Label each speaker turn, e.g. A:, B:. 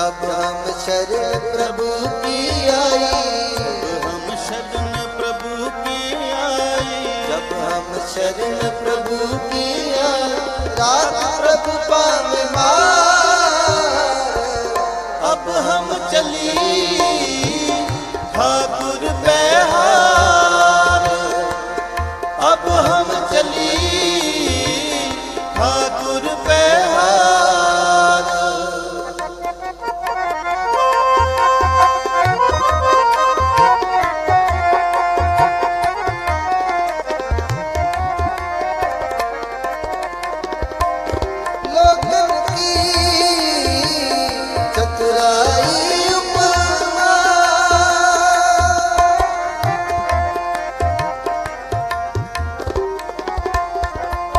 A: जब हम शरण प्रभु की आई जब
B: हम शरण प्रभु की आई
A: जब हम शरण प्रभु की आई रात प्रभु पावे
B: अब हम चली ठाकुर बिहार अब हम चली
A: Música